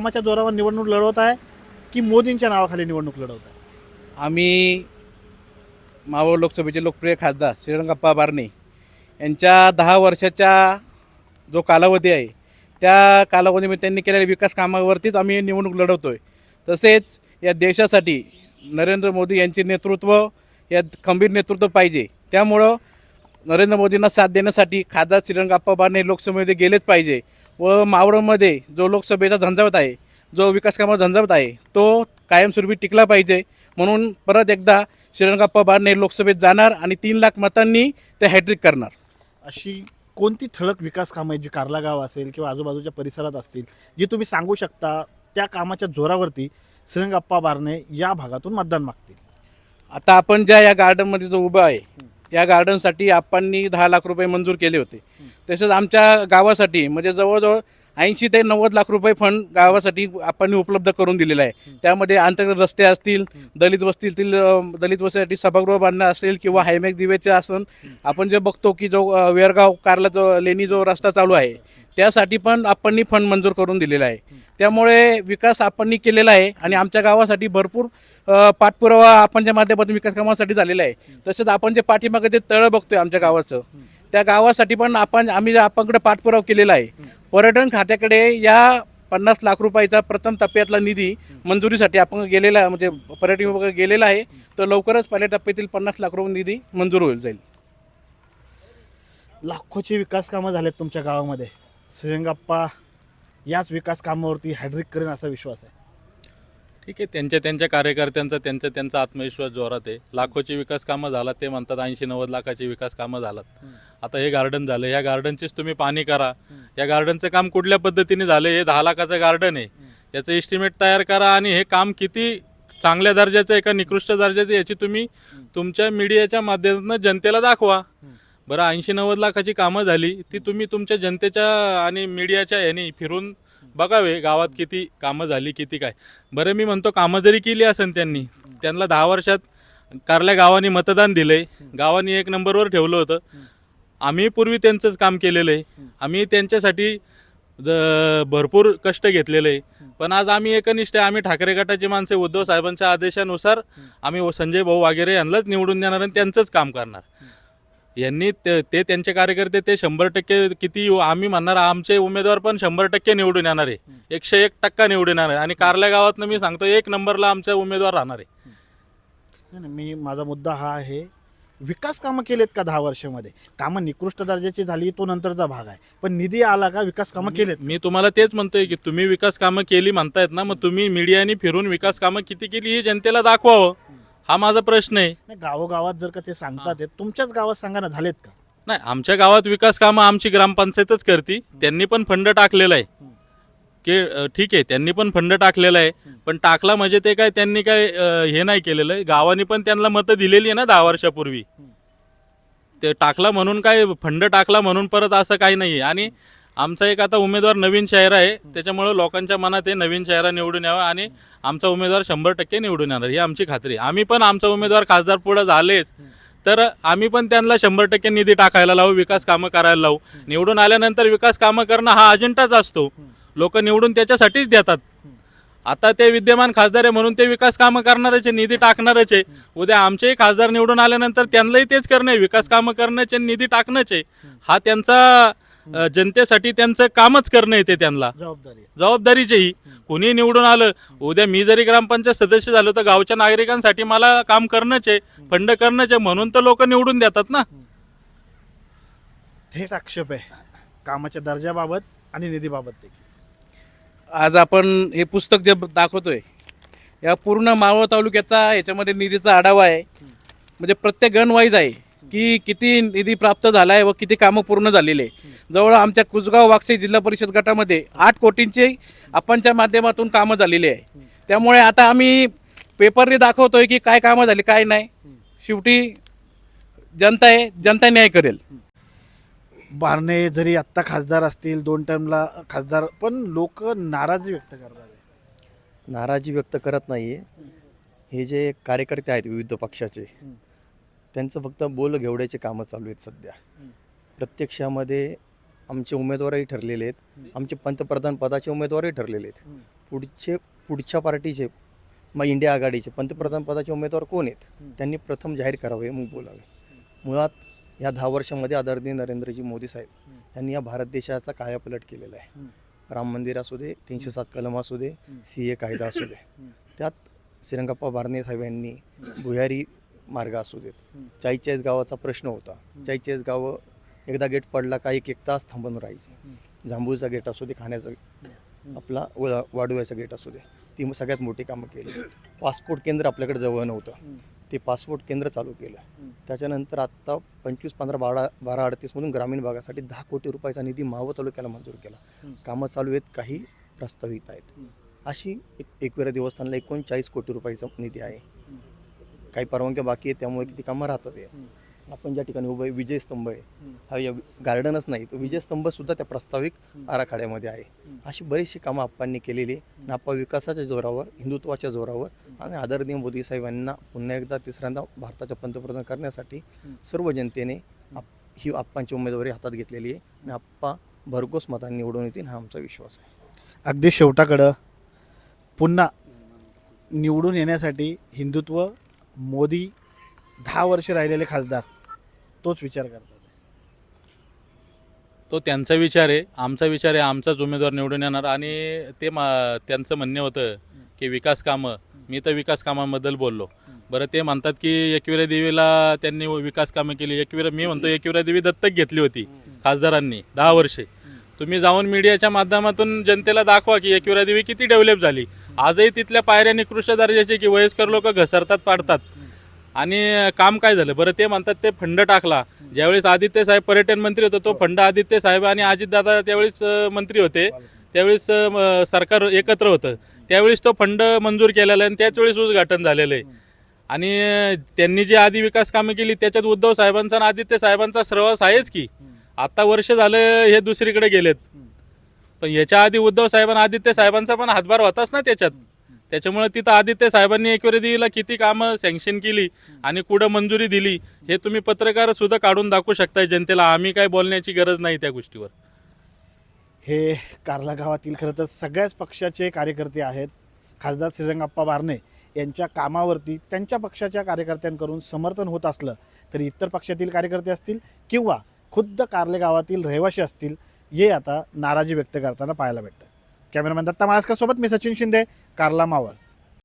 कामाच्या जोरावर निवडणूक लढवत आहे की मोदींच्या नावाखाली निवडणूक लढवत आहे? आम्ही मावळ लोकसभेचे लोकप्रिय खासदार श्रीरंगप्पा बारणे यांच्या दहा वर्षाच्या जो कालावधी आहे त्या कालावधीमध्ये त्यांनी केलेल्या विकास कामावरतीच आम्ही निवडणूक लढवतो आहे तसेच या देशासाठी नरेंद्र मोदी यांचे नेतृत्व या खंबीर नेतृत्व पाहिजे. त्यामुळं नरेंद्र मोदींना साथ देण्यासाठी खासदार श्रीरंगप्पा बारणे लोकसभेमध्ये गेलेच पाहिजे. व मावळमध्ये जो लोकसभेचा झंझावत आहे जो विकास कामाचा झंझावत आहे तो कायमस्वरूपी टिकला पाहिजे. म्हणून परत एकदा श्रीरंगप्पा बारणे लोकसभेत जाणार आणि तीन लाख मतांनी ते हॅट्रिक करणार. अशी कोणती ठळक विकास कामं आहेत जी कार्ला गाव असेल किंवा आजूबाजूच्या परिसरात असतील जी तुम्ही सांगू शकता त्या कामाच्या जोरावरती श्रीरंगप्पा बारणे या भागातून मतदान मागतील? आता आपण ज्या या गार्डनमध्ये जो उभं आहे या गार्डनसाठी आपणनी दहा लाख रुपये मंजूर केले होते. तसेच आमच्या गावासाठी म्हणजे जवळजवळ ऐंशी ते नव्वद लाख रुपये फंड गावासाठी आपण उपलब्ध करून दिलेला आहे. त्यामध्ये आंतरगत रस्ते असतील दलित वस्तीतील दलित वस्तीसाठी सभागृह बांधणं असेल किंवा हायमॅक दिवेचे असून आपण जे बघतो की जो वेरगाव कारला जो लेणी जो रस्ता चालू आहे त्यासाठी पण आपणनी फंड मंजूर करून दिलेला आहे. त्यामुळे विकास आपणनी केलेला आहे आणि आमच्या गावासाठी भरपूर पाठपुरावा आपणच्या माध्यमातून विकास कामासाठी झालेला आहे तसेच आपण जे पाठीमागे जे तळं बघतोय आमच्या गावाचं त्या गावासाठी पण आपण आम्ही आपणकडे पाठपुरावा केलेला आहे पर्यटन खात्याकडे या पन्नास लाख रुपयाचा प्रथम टप्प्यातला निधी मंजुरीसाठी आपण गेलेला म्हणजे पर्यटन विभाग गेलेला आहे तर लवकरच पहिल्या टप्प्यातील पन्नास लाख रुपये निधी मंजूर होईल जाईल. लाखोची विकास कामं झालेत तुमच्या गावामध्ये. श्रीरंगप्पा याच विकास कामावरती हॅड्रिक करेन असा विश्वास आहे. ठीक आहे त्यांच्या त्यांच्या कार्यकर्त्यांचा त्यांचा त्यांचा आत्मविश्वास जोरात आहे. लाखोची विकास कामं झाला ते म्हणतात ऐंशी नव्वद लाखाची विकास कामं झालात. आता हे गार्डन झालं या गार्डनचीच तुम्ही पाणी करा. या गार्डनचं काम कुठल्या पद्धतीने झालं हे दहा लाखाचं गार्डन आहे. याचं एस्टिमेट तयार करा आणि हे काम किती चांगल्या दर्जाचं आहे का निकृष्ट दर्जाचं याची तुम्ही तुमच्या मीडियाच्या माध्यमातून जनतेला दाखवा. बरं ऐंशी नव्वद लाखाची कामं झाली ती तुम्ही तुमच्या जनतेच्या आणि मीडियाच्या ह्यानी फिरून बघावे गावात किती कामं झाली किती काय. बरं मी म्हणतो कामं जरी केली असेल त्यांनी त्यांना दहा वर्षात कारल्या गावाने मतदान दिलंय. गावाने एक नंबरवर ठेवलं होतं. आम्ही पूर्वी त्यांचंच काम केलेलं आहे. आम्ही त्यांच्यासाठी भरपूर कष्ट घेतलेले आहे. पण आज आम्ही एकनिष्ठ आहे. आम्ही ठाकरे गटाची माणसे उद्धव साहेबांच्या आदेशानुसार आम्ही संजय भाऊ वगैरे यांनाच निवडून देणार आणि त्यांचंच काम करणार. यांनी ते ते त्यांचे कार्यकर्ते ते शंभर टक्के किती आम्ही म्हणणार आमचे उमेदवार पण शंभर टक्के निवडून येणार आहे. एकशे एक टक्का निवडून येणार आहे. आणि कारल्या गावातनं मी सांगतो एक नंबरला आमचा उमेदवार राहणार आहे. नाही, मी माझा मुद्दा हा आहे विकास कामं केलेत का दहा वर्षामध्ये? कामं निकृष्ट दर्जाची झाली तो नंतरचा भाग आहे. पण निधी आला का विकास कामं केलेत? मी तुम्हाला तेच म्हणतोय की तुम्ही विकास कामं केली म्हणतायत ना मग तुम्ही मीडियाने फिरून विकास कामं किती केली हे जनतेला दाखवावं. हा माझा प्रश्न आहे. नाही, गावोगावात जर का ते सांगतात तुमच्याच गावात सांगा ना झालेत का? नाही आमच्या गावात विकास कामं आमची ग्रामपंचायतच करते. त्यांनी पण फंड टाकलेला आहे. की अ, ठीक आहे त्यांनी पण फंड टाकलेला आहे. पण टाकला म्हणजे ते काय त्यांनी काय अ, हे नाही केलेलं आहे. गावाने पण त्यांना मतं दिलेली आहे ना दहा वर्षापूर्वी. ते टाकला म्हणून काय फंड टाकला म्हणून परत असं काही नाही आहे. आणि आमचा एक आता उमेदवार नवीन चेहरा आहे त्याच्यामुळे लोकांच्या मनात हे नवीन चेहरा निवडून यावा आणि आमचा उमेदवार शंभर टक्के निवडून येणार ही आमची खात्री आहे. आम्ही पण आमचा उमेदवार खासदार पुढे झालेच तर आम्ही पण त्यांना शंभर टक्के निधी टाकायला लावू विकास कामं करायला लावू. निवडून आल्यानंतर विकास कामं करणं हा अजेंडाच असतो. लोक निवडून त्याच्यासाठीच देतात. आता ते विद्यमान खासदार आहे म्हणून ते विकास कामं करणारच आहे निधी टाकणारच आहे. उद्या आमचेही खासदार निवडून आल्यानंतर त्यांनाही तेच करणं आहे विकास कामं करण्याचे निधी टाकणंच आहे. हा त्यांचा अ, जनतेसाठी त्यांचं कामच करणं आहे ते त्यांना. जबाबदारी आहे. जबाबदारीची ही कोणी निवडून आलं उद्या मी जरी ग्रामपंचायत सदस्य झालो तर गावच्या नागरिकांसाठी मला काम करणंच आहे फंड करणंच आहे म्हणून तर लोक निवडून देतात ना. थेट आक्षेप आहे. कामाच्या दर्जाबाबत आणि निधीबाबत देखील. आज आपण हे पुस्तक जे दाखवतोय या पूर्ण मावळ तालुक्याचा याच्यामध्ये निधीचा आढावा आहे. म्हणजे प्रत्येक गण वाईज आहे की किती निधी प्राप्त झाला आहे व किती कामं पूर्ण झालेली आहे. जवळ आमच्या कुसगाव वागसे जिल्हा परिषद गटामध्ये आठ कोटींचे आपणच्या माध्यमातून कामं झालेली आहे. त्यामुळे आता आम्ही पेपरने दाखवतोय की काय कामं झाली काय नाही. शेवटी जनता आहे जनता न्याय करेल. बारणे जरी आत्ता खासदार असतील दोन टर्मला खासदार पण लोक नाराजी व्यक्त करतात. नाराजी व्यक्त करत नाही आहे हे जे कार्यकर्ते आहेत विविध पक्षाचे त्यांचं फक्त बोल घेवड्याचे कामं चालू आहेत सध्या. प्रत्यक्षामध्ये आमचे उमेदवारही ठरलेले आहेत. आमचे पंतप्रधान पदाचे उमेदवारही ठरलेले आहेत. पुढचे पुढच्या पार्टीचे मग इंडिया आघाडीचे पंतप्रधान पदाचे उमेदवार कोण आहेत? त्यांनी प्रथम जाहीर करावे मग बोलावे. मुळात या दहा वर्षामध्ये आदरणीय नरेंद्रजी मोदी साहेब यांनी या भारत देशाचा कायापलट केलेला आहे. राम मंदिर असू दे तीनशे सात कलम असू दे सी ए कायदा असू दे. त्यात श्रीरंगप्पा बारणे साहेब यांनी भुयारी मार्ग असू देत. चाळीचाळीस गावाचा प्रश्न होता. चाळीचाळीस गावं एकदा गेट पडला का एक एक तास थांबून राहायची. जांभूळचा गेट असू दे खाण्याचा आपला वा- वाडूयाचा गेट असू दे. ती मग सगळ्यात मोठी कामं केली. पासपोर्ट केंद्र आपल्याकडे जवळ नव्हतं. ते पासपोर्ट केंद्र चालू केलं. त्याच्यानंतर आत्ता पंचवीस पंधरा बारा बारा अडतीसमधून ग्रामीण भागासाठी दहा कोटी रुपयाचा निधी मावळ तालुक्याला मंजूर केला. कामं चालू आहेत काही प्रस्तावित आहेत. अशी एक एकविरा देवस्थानला एकोणचाळीस कोटी रुपयाचा निधी आहे. काही परवानग्या बाकी आहेत त्यामुळे किती कामं राहतात आहे आपण ज्या ठिकाणी उभं आहे विजयस्तंभ आहे. हा या गार्डनच नाही तो विजयस्तंभ सुद्धा त्या प्रस्ताविक आराखड्यामध्ये आहे. अशी बरीचशी कामं आप्पांनी केलेली आहे. आणि आप्पा विकासाच्या जोरावर हिंदुत्वाच्या जोरावर आणि आदरणीय मोदी साहेबांना पुन्हा एकदा तिसऱ्यांदा भारताच्या पंतप्रधान करण्यासाठी सर्व जनतेने आप- ही आप्पांची उमेदवारी हातात घेतलेली आहे आणि आप्पा भरघोस मतांनी निवडून येतील हा आमचा विश्वास आहे. अगदी शेवटाकडं पुन्हा निवडून येण्यासाठी हिंदुत्व मोदी दहा वर्ष राहिलेले खासदार. तोच विचार करतात. तो त्यांचा विचार आहे आमचा विचार आहे आमचाच उमेदवार निवडून येणार. आणि ते मा त्यांचं म्हणणं होतं की विकास कामं मी तर विकास कामांबद्दल बोललो. बरं ते म्हणतात की एकविरा देवीला त्यांनी विकास कामं केली. एकविरा मी म्हणतो एकविरा देवी दत्तक घेतली होती खासदारांनी दहा वर्षे. तुम्ही जाऊन मीडियाच्या माध्यमातून जनतेला दाखवा की एकविरा देवी किती डेव्हलप झाली. आजही तिथल्या पायऱ्या निकृष्ट दर्जाचे की वयस्कर लोक घसरतात पाडतात. आणि काम काय झालं? बरं ते म्हणतात ते फंड टाकला. ज्यावेळेस आदित्य साहेब पर्यटन मंत्री होतो तो फंड आदित्य साहेब आणि अजितदादा त्यावेळेस मंत्री होते. त्यावेळेस सरकार एकत्र होतं. त्यावेळेस तो फंड मंजूर केलेला आहे आणि त्याच वेळेस उद्घाटन झालेलं आहे. आणि त्यांनी जी आधी विकास कामे केली त्याच्यात उद्धव साहेबांचा आणि आदित्य साहेबांचा सहवास आहेच की. आता वर्ष झालं हे दुसरीकडे गेलेत. पण याच्या आधी उद्धव साहेबांना आदित्य साहेबांचा पण हातभार होताच ना त्याच्यात. त्याच्यामुळे तिथं आदित्य साहेबांनी एकविरा किती कामं सँक्शन केली आणि कुठं मंजुरी दिली हे तुम्ही पत्रकार सुद्धा काढून दाखवू शकताय जनतेला. आम्ही काय बोलण्याची गरज नाही त्या गोष्टीवर. हे कार्ला गावातील खरं तर सगळ्याच पक्षाचे कार्यकर्ते आहेत. खासदार श्रीरंगाप्पा बारणे यांच्या कामावरती त्यांच्या पक्षाच्या कार्यकर्त्यांकडून समर्थन होत असलं तरी इतर पक्षातील कार्यकर्ते असतील किंवा खुद्द कार्ले गावातील रहिवासी असतील हे आता नाराजी व्यक्त करताना पाहायला भेटतं कॅमेरामॅन दत्ता महाराजकर सोबत मी सचिन शिंदे कार्ला मावळ.